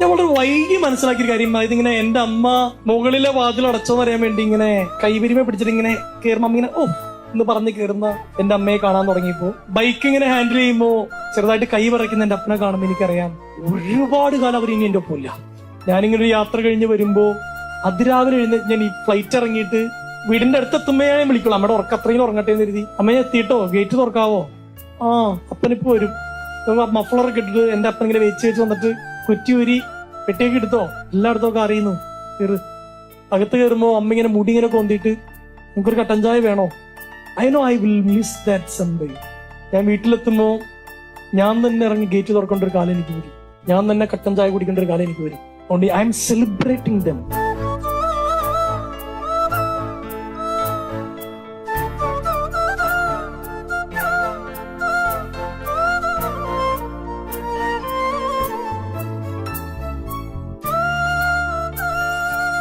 ഞാൻ വളരെ വൈകി മനസ്സിലാക്കിയ കാര്യം അതായത് ഇങ്ങനെ എന്റെ അമ്മ മുകളിലെ വാതിൽ അടച്ചോന്ന് അറിയാൻ വേണ്ടി ഇങ്ങനെ കൈവരിമ പിടിച്ചിട്ട് ഇങ്ങനെ കയറുമ്പോ ഇങ്ങനെ ഓ എന്ന് പറഞ്ഞ് കയറുന്ന എന്റെ അമ്മയെ കാണാൻ തുടങ്ങിയപ്പോ ബൈക്ക് ഇങ്ങനെ ഹാൻഡിൽ ചെയ്യുമ്പോ ചെറുതായിട്ട് കൈ വിറയ്ക്കുന്ന എന്റെ അപ്പനെ കാണുമ്പോൾ എനിക്കറിയാം ഒരുപാട് കാലം അവർ ഇനി എന്റെ ഒപ്പമില്ല ഞാനിങ്ങനെ ഒരു യാത്ര കഴിഞ്ഞ് വരുമ്പോ അതിരാവിലെ എഴുന്ന ഞാൻ ഈ ഫ്ലൈറ്റ് ഇറങ്ങിയിട്ട് വീടിന്റെ അടുത്ത് എത്തുമ്പോഴേ ഞാൻ വിളിക്കുള്ളൂ. അമ്മയുടെ ഉറക്കം അത്രയും ഉറങ്ങട്ടെ എന്ന് കരുതി. അമ്മ ഞാൻ എത്തിയിട്ടോ? ഗേറ്റ് തുറക്കാവോ? ആ അപ്പനിപ്പോ വരും. മഫ്ലറൊക്കെ ഇട്ടിട്ട് എന്റെ അപ്പൻ ഇങ്ങനെ വെച്ച് വെച്ച് വന്നിട്ട് കുറ്റിയൂരി പെട്ടിയൊക്കെ എടുത്തോ? എല്ലായിടത്തും ഒക്കെ അറിയുന്നു. കയറ് അകത്ത് കയറുമ്പോ അമ്മ ഇങ്ങനെ മുടി ഇങ്ങനെ കൊന്തിട്ട് നമുക്കൊരു കട്ടൻ ചായ വേണോ? I know I will miss that സംബൈ ഞാൻ വീട്ടിലെത്തുമ്പോ ഞാൻ തന്നെ ഇറങ്ങി ഗേറ്റ് തുറക്കേണ്ട ഒരു കാലം എനിക്ക് വരും. ഞാൻ തന്നെ കട്ടൻ ചായ കുടിക്കേണ്ട ഒരു കാലം എനിക്ക് വരും. അതുകൊണ്ട് ഐ എം സെലിബ്രേറ്റിംഗ് ദം